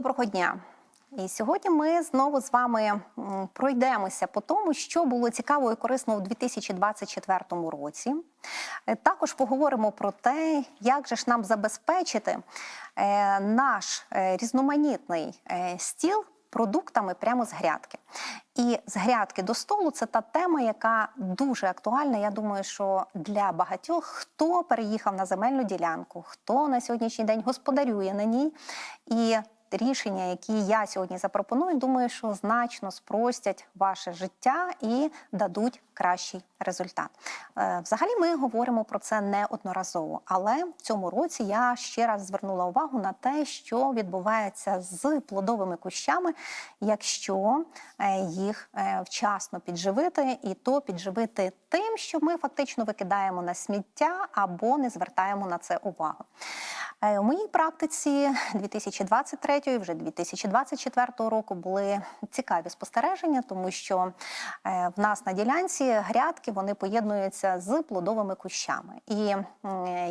Доброго дня! І сьогодні ми знову з вами пройдемося по тому, що було цікаво і корисно у 2024 році. Е, Також поговоримо про те, як же ж нам забезпечити е, наш е, різноманітний стіл продуктами прямо з грядки. І з грядки до столу це та тема, яка дуже актуальна. Я думаю, що для багатьох, хто переїхав на земельну ділянку, хто на сьогоднішній день господарює на ній. І рішення, які я сьогодні запропоную, думаю, що значно спростять ваше життя і дадуть кращий результат. Е, Взагалі, ми говоримо про це неодноразово, але в цьому році я ще раз звернула увагу на те, що відбувається з плодовими кущами, якщо е, їх е, вчасно підживити, і то підживити тим, що ми фактично викидаємо на сміття або не звертаємо на це увагу. У моїй практиці 2023 і вже 2024 року були цікаві спостереження, тому що е, в нас на ділянці грядки вони поєднуються з плодовими кущами. І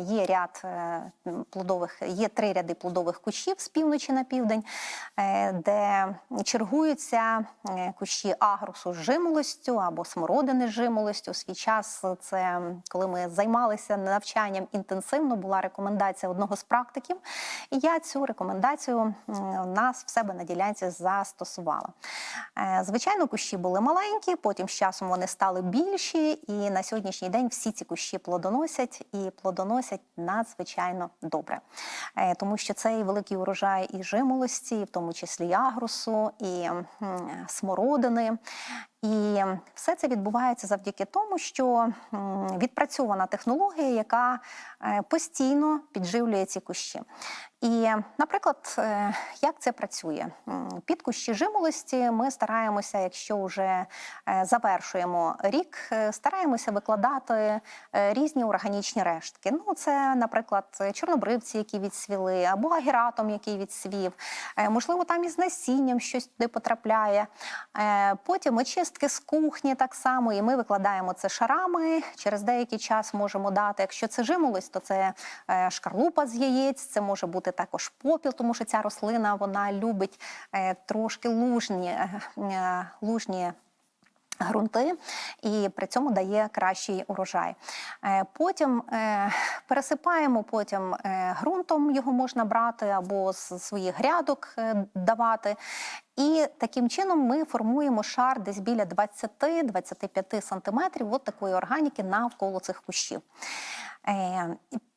є ряд е, плодових, є три ряди плодових кущів з півночі на південь, е, де чергуються е, кущі агрусу з жимолостю або смородини з жимолостю. У свій час це коли ми займалися навчанням інтенсивно, була рекомендація одного з практиків. І я цю рекомендацію нас в себе на ділянці застосувала. Е, Звичайно, кущі були маленькі, потім з часом вони стали більші, і на сьогоднішній день всі ці кущі плодоносять і плодоносять надзвичайно добре. Е, Тому що цей великий урожай і жимолості, в тому числі і агрусу, і смородини. І все це відбувається завдяки тому, що відпрацьована технологія, яка е, постійно підживлює ці кущі. І, наприклад, е, як це працює? Під кущі жимолості ми стараємося, якщо вже е, завершуємо рік, е, стараємося викладати різні органічні рештки. Ну, це, наприклад, чорнобривці, які відсвіли, або агератом, який відсвів. Можливо, там із насінням щось туди потрапляє. Потім очистки з кухні так само, і ми викладаємо це шарами. Через деякий час можемо дати. Якщо це жимолость, то це шкарлупа з яєць, це може бути також попіл, тому що ця рослина вона любить е, трошки лужні, е, е, лужні ґрунти і при цьому дає кращий урожай. Потім пересипаємо потім ґрунтом, його можна брати або з своїх грядок давати. І таким чином ми формуємо шар десь біля 20-25 сантиметрів от такої органіки навколо цих кущів.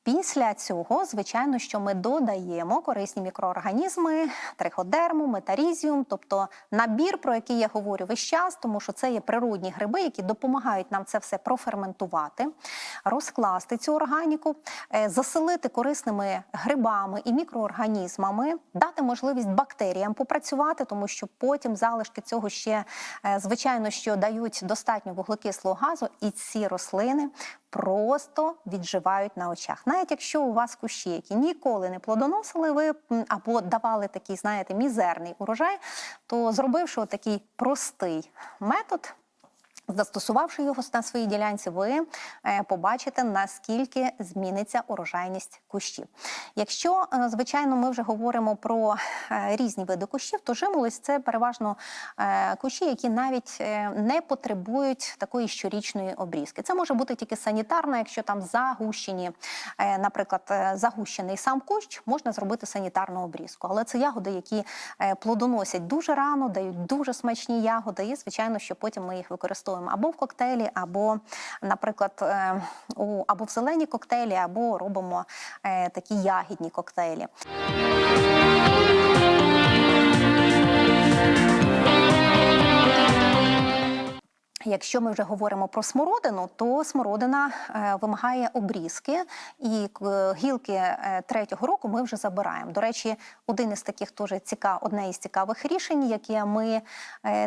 Після цього, звичайно, що ми додаємо корисні мікроорганізми, триходерму, метарізіум, тобто набір, про який я говорю весь час, тому що це є природні гриби, які допомагають нам це все проферментувати, розкласти цю органіку, е, заселити корисними грибами і мікроорганізмами, дати можливість бактеріям попрацювати, тому що потім залишки цього ще, е, звичайно, що дають достатньо вуглекислого газу, і ці рослини просто відживають на очах. Навіть якщо у вас кущі, які ніколи не плодоносили, ви або давали такий, знаєте, мізерний урожай, то зробивши такий простий метод. Застосувавши його на своїй ділянці, ви е, побачите, наскільки зміниться урожайність кущів. Якщо, е, звичайно, ми вже говоримо про е, різні види кущів, то жимолость це переважно кущі, які навіть не потребують такої щорічної обрізки. Це може бути тільки санітарна, якщо там загущені, наприклад, загущений сам кущ, можна зробити санітарну обрізку. Але це ягоди, які плодоносять дуже рано, дають дуже смачні ягоди, і звичайно, що потім ми їх використовуємо або в коктейлі, або, наприклад, е, у або в зелені коктейлі, або робимо е, такі ягідні коктейлі. Якщо ми вже говоримо про смородину, то смородина е, вимагає обрізки, і е, гілки е, третього року ми вже забираємо. До речі, один із таких теж цікав, одне із цікавих рішень, яке ми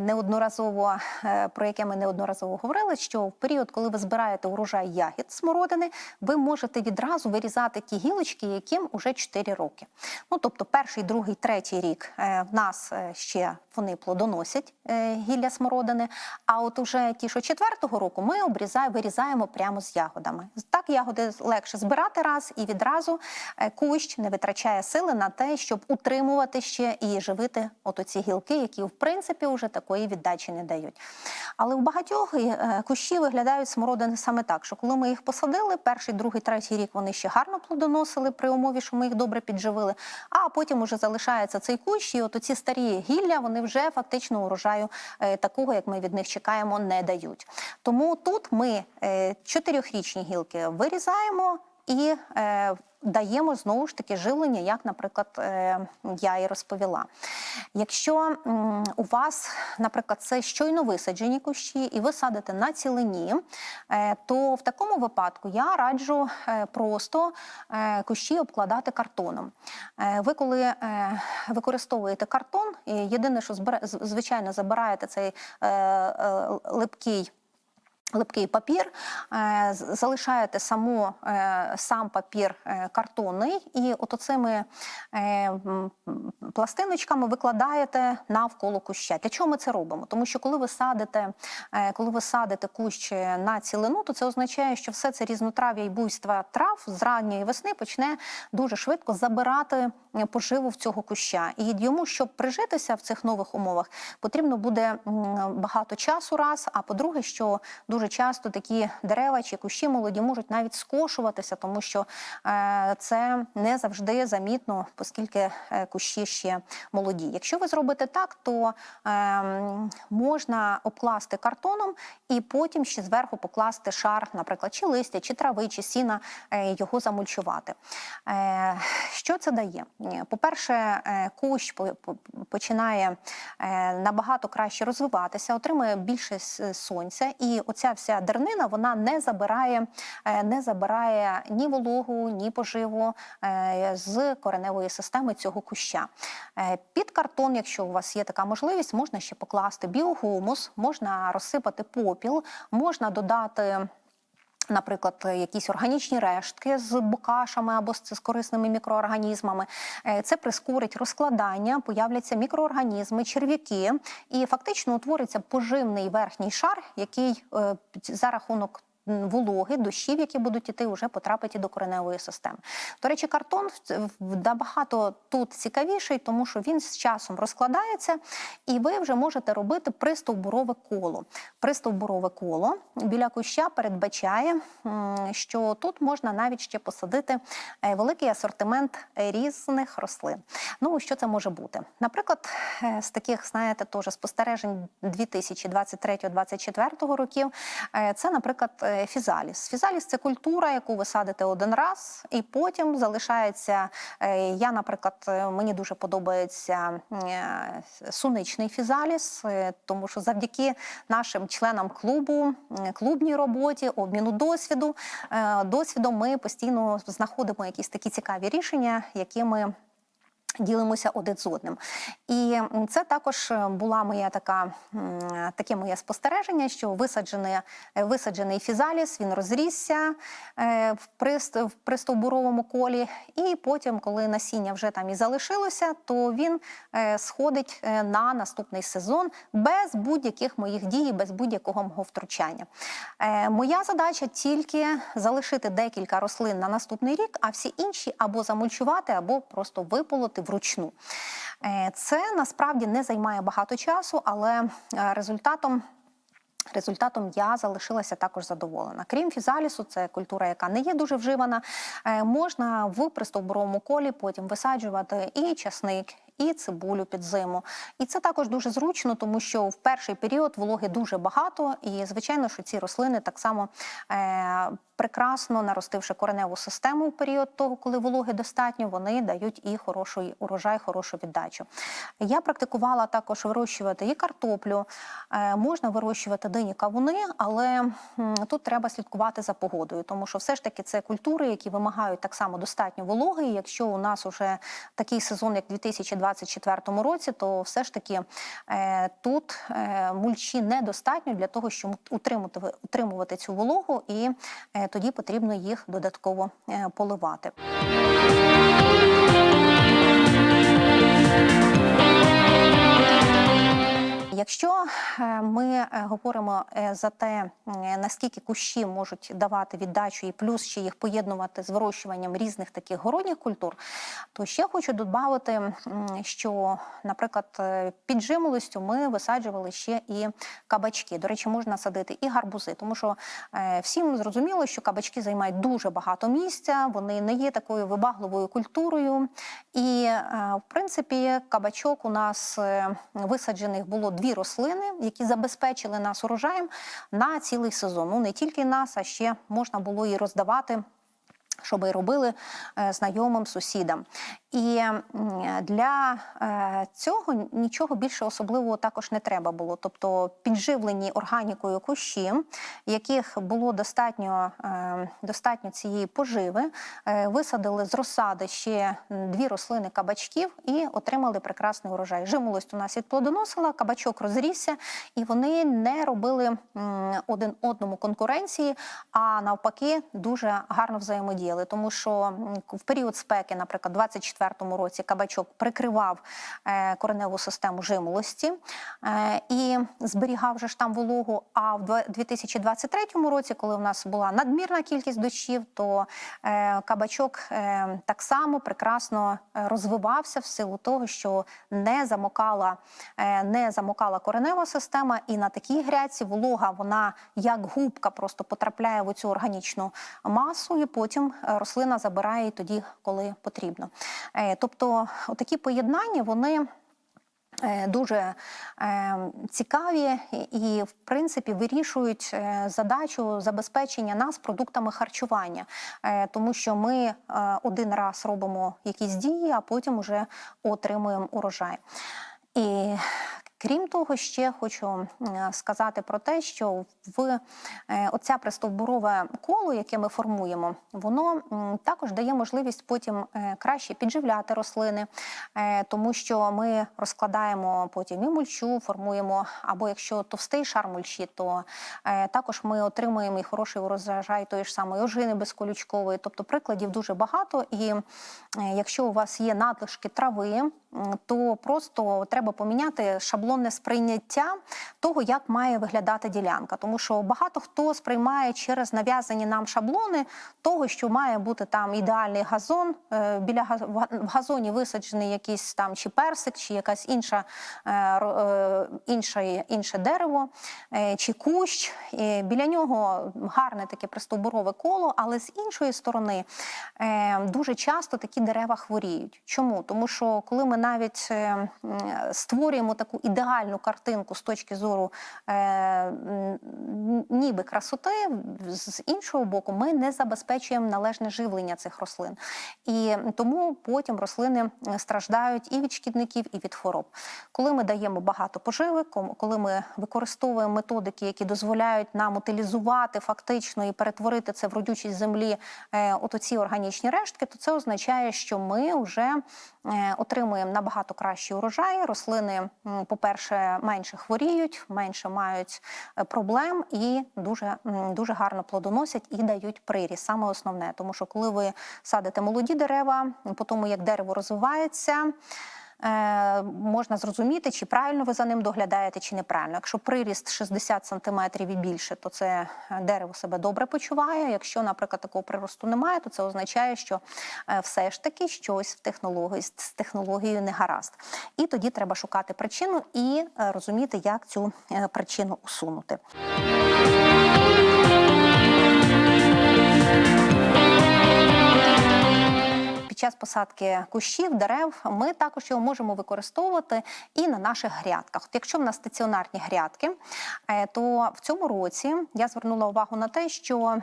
неодноразово про яке ми неодноразово говорили, що в період, коли ви збираєте урожай ягід смородини, ви можете відразу вирізати ті гілочки, яким уже 4 роки. Ну тобто, перший, другий, третій рік в нас ще вони плодоносять гілля смородини. А от уже Що четвертого року, ми обрізаємо, вирізаємо прямо з ягодами. Так ягоди легше збирати раз і відразу е, кущ не витрачає сили на те, щоб утримувати ще і живити от оці гілки, які в принципі вже такої віддачі не дають. Але в багатьох е, кущі виглядають смородини саме так, що коли ми їх посадили, перший, другий, третій рік вони ще гарно плодоносили при умові, що ми їх добре підживили. А потім уже залишається цей кущ, і от оці старі гілля вони вже фактично урожаю е, такого, як ми від них чекаємо, не дають. Тому тут ми е, чотирьохрічні гілки вирізаємо і е, даємо знову ж таки живлення, як, наприклад, е, я і розповіла. Якщо м, у вас, наприклад, це щойно висаджені кущі, і ви садите на цілині, е, то в такому випадку я раджу е, просто е, кущі обкладати картоном. Е, Ви коли е, використовуєте картон, єдине, що збира- звичайно забираєте цей е, е, липкий. Липкий папір, е, залишаєте саму, е, сам папір е, картонний, і от оцими пластиночками викладаєте навколо куща. Для чого ми це робимо? Тому що коли ви садите, коли ви садите кущ на цілину, то це означає, що все це різнотрав'я і буйства трав з ранньої весни почне дуже швидко забирати поживу в цього куща. І йому, щоб прижитися в цих нових умовах, потрібно буде багато часу раз. А по-друге, що дуже часто такі дерева чи кущі молоді можуть навіть скошуватися, тому що е, це не завжди замітно, оскільки е, кущі ще молоді. Якщо ви зробите так, то е, можна обкласти картоном і потім ще зверху покласти шар, наприклад, чи листя, чи трави, чи сіна, е, його замульчувати. Що це дає? По-перше, кущ по- по- починає набагато краще розвиватися, отримує більше сонця, і оця вся дернина вона не забирає, е, не забирає ні вологу, ні поживу е, з кореневої системи цього куща. Е, Під картон, якщо у вас є така можливість, можна ще покласти біогумус, можна розсипати попіл, можна додати. Наприклад, якісь органічні рештки з букашами або з корисними мікроорганізмами. Е, Це прискорить розкладання, появляться мікроорганізми, черв'яки, і фактично утвориться поживний верхній шар, який е, за рахунок вологи, дощів, які будуть іти, вже потрапить і до кореневої системи. До речі, картон набагато тут цікавіший, тому що він з часом розкладається, і ви вже можете робити пристовбурове коло. Пристовбурове коло біля куща передбачає, що тут можна навіть ще посадити е, великий асортимент різних рослин. Ну, що це може бути? Наприклад, е, з таких, знаєте, теж спостережень 2023-2024 років, е, це, наприклад, фізаліс. Фізаліс це культура, яку ви садите один раз, і потім залишається. е, Я, наприклад, е, мені дуже подобається е, суничний фізаліс, тому що завдяки нашим членам клубу, клубній роботі, обміну досвіду, досвідом ми постійно знаходимо якісь такі цікаві рішення, які ми. Ділимося один з одним, і це також е, була моя така таке моє спостереження, що висаджений, е, висаджений фізаліс він розрісся е, в прист в пристовбуровому колі, і потім, коли насіння вже там і залишилося, то він сходить на наступний сезон без будь-яких моїх дій, без будь-якого мого втручання. Моя задача тільки залишити декілька рослин на наступний рік, а всі інші або замульчувати, або просто виполоти вручну. Е, Це насправді не займає багато часу, але е, результатом. Результатом я залишилася також задоволена. Крім фізалісу, це культура, яка не є дуже вживана. е, Можна в пристовбуровому колі потім висаджувати і часник, і цибулю під зиму. І це також дуже зручно, тому що в перший період вологи дуже багато, і звичайно, що ці рослини так само е, прекрасно наростивши кореневу систему в період того, коли вологи достатньо, вони дають і хороший урожай, хорошу віддачу. Я практикувала також вирощувати і картоплю, е, можна вирощувати дині кавуни, але м, тут треба слідкувати за погодою, тому що все ж таки це культури, які вимагають так само достатньо вологи. І Якщо у нас уже такий сезон, як 2024 році, то все ж таки е, тут е, мульчі недостатньо для того, щоб утримувати, утримувати цю вологу, і е, тоді потрібно їх додатково поливати. Якщо е, ми е, говоримо е, за те, наскільки кущі можуть давати віддачу, і плюс ще їх поєднувати з вирощуванням різних таких городніх культур, то ще хочу додати, що, наприклад, під жимолостю ми висаджували ще і кабачки. До речі, можна садити і гарбузи, тому що всім зрозуміло, що кабачки займають дуже багато місця, вони не є такою вибагливою культурою. І, в принципі, кабачок у нас висаджених було дві рослини, які забезпечили нас урожаєм на цілий сезон. Ну не тільки нас, а ще можна було і роздавати. Щоб і робили е, знайомим сусідам, і для е, цього нічого більше особливого також не треба було. Тобто підживлені органікою кущі, яких було достатньо е, достатньо цієї поживи, е, висадили з розсади ще дві рослини кабачків і отримали прекрасний урожай. Жимолость у нас відплодоносила, кабачок розрісся, і вони не робили один одному конкуренції, а навпаки, дуже гарно взаємодіяли, тому що в період спеки, наприклад, 24 2004 році кабачок прикривав е, кореневу систему жимолості е, і зберігав же ж там вологу. А в 2023 році, коли в нас була надмірна кількість дощів, то е, кабачок так само прекрасно розвивався в силу того, що не замокала, не замокала коренева система, і на такій гряці волога вона як губка просто потрапляє в цю органічну масу, і потім рослина забирає тоді, коли потрібно. Е, Тобто, такі поєднання вони. е, Дуже е, цікаві і, в принципі, вирішують задачу забезпечення нас продуктами харчування, тому що ми один раз робимо якісь дії, а потім вже отримуємо урожай. І Крім того, ще хочу сказати про те, що в е, оця пристовбурове коло, яке ми формуємо, воно також дає можливість потім е, краще підживляти рослини, е, тому що ми розкладаємо потім і мульчу, формуємо, або якщо товстий шар мульчі, то також ми отримуємо і хороший урожай тої ж самої ожини безколючкової. Тобто прикладів дуже багато. І якщо у вас є надлишки трави, то просто треба поміняти шаблонне сприйняття того, як має виглядати ділянка. Тому що багато хто сприймає через нав'язані нам шаблони того, що має бути там ідеальний газон. е, Біля в газоні висаджений якийсь там чи персик, чи якась інша, е, е, інше, дерево, е, чи кущ. Біля нього гарне таке пристовбурове коло, але з іншої сторони е, дуже часто такі дерева хворіють. Чому? Тому що коли ми навіть е, створюємо таку ідеальну картинку з точки зору е, ніби красоти, з іншого боку, ми не забезпечуємо належне живлення цих рослин. І тому потім рослини страждають і від шкідників, і від хвороб. Коли ми даємо багато поживи, коли ми використовуємо методики, які дозволяють нам утилізувати фактично і перетворити це в родючість землі, е, от оці органічні рештки, то це означає, що ми вже отримуємо набагато кращий урожай. Рослини, по-перше, менше хворіють, менше мають е, проблем і дуже, дуже гарно плодоносять і дають приріст. Саме основне, тому що коли ви садите молоді дерева, по тому як дерево розвивається. Е, Можна зрозуміти, чи правильно ви за ним доглядаєте, чи неправильно. Якщо приріст 60 см і більше, то це е, дерево себе добре почуває. Якщо, наприклад, такого приросту немає, то це означає, що е, все ж таки щось в технології з технологією не гаразд. І тоді треба шукати причину і розуміти, як цю причину усунути. Під час посадки кущів, дерев ми також його можемо використовувати і на наших грядках. От якщо в нас стаціонарні грядки, е, то в цьому році я звернула увагу на те, що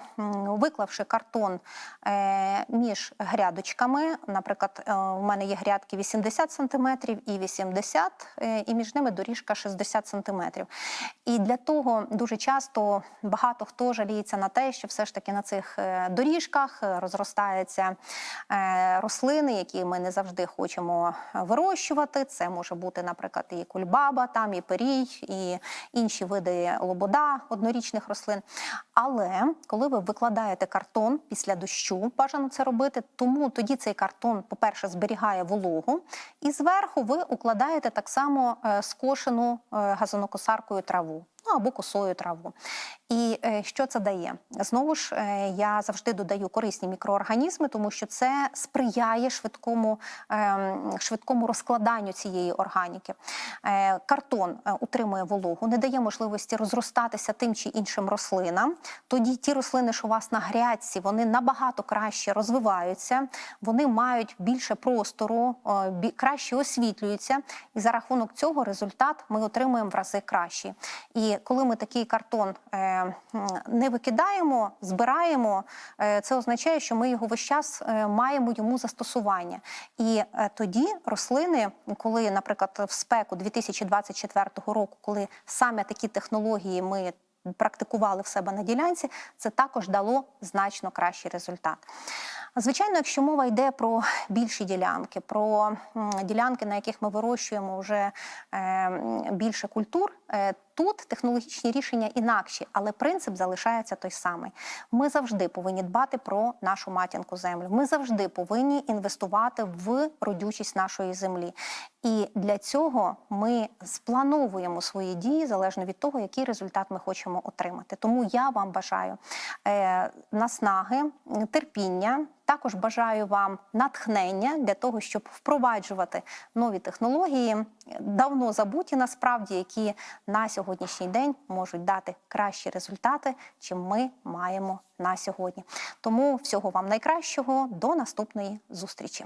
виклавши картон е, між грядочками, наприклад, е, у мене є грядки 80 см і 80 е, і між ними доріжка 60 см. І для того дуже часто багато хто жаліється на те, що все ж таки на цих доріжках розростається. Рослини, які ми не завжди хочемо е, вирощувати. Це може бути, наприклад, і кульбаба, там і перій, і інші види лобода однорічних рослин. Але коли ви викладаєте картон після дощу, бажано це робити, тому тоді цей картон, по-перше, зберігає вологу, і зверху ви укладаєте так само е, скошену е, газонокосаркою траву. Ну або косою траву. І е, що це дає? Знову ж е, я завжди додаю корисні мікроорганізми, тому що це сприяє швидкому, е, швидкому розкладанню цієї органіки. Е, картон утримує вологу, не дає можливості розростатися тим чи іншим рослинам. Тоді ті рослини, що у вас на грядці, вони набагато краще розвиваються, вони мають більше простору, краще освітлюються, і за рахунок цього результат ми отримуємо в рази кращий. І коли ми такий картон е, м, не викидаємо, збираємо, е, це означає, що ми його весь час е, маємо йому застосування. І е, тоді рослини, коли, наприклад, в спеку 2024 року, коли саме такі технології ми практикували в себе на ділянці, це також дало значно кращий результат. Звичайно, якщо мова йде про більші ділянки, про ділянки, на яких ми вирощуємо вже більше культур, тут технологічні рішення інакші, але принцип залишається той самий. Ми завжди повинні дбати про нашу матінку землю. Ми завжди повинні інвестувати в родючість нашої землі. І для цього ми сплановуємо свої дії залежно від того, який результат ми хочемо отримати. Тому я вам бажаю е, наснаги, терпіння. Також бажаю вам натхнення для того, щоб впроваджувати нові технології, давно забуті насправді, які на сьогоднішній день можуть дати кращі результати, чим ми маємо на сьогодні. Тому всього вам найкращого до наступної зустрічі.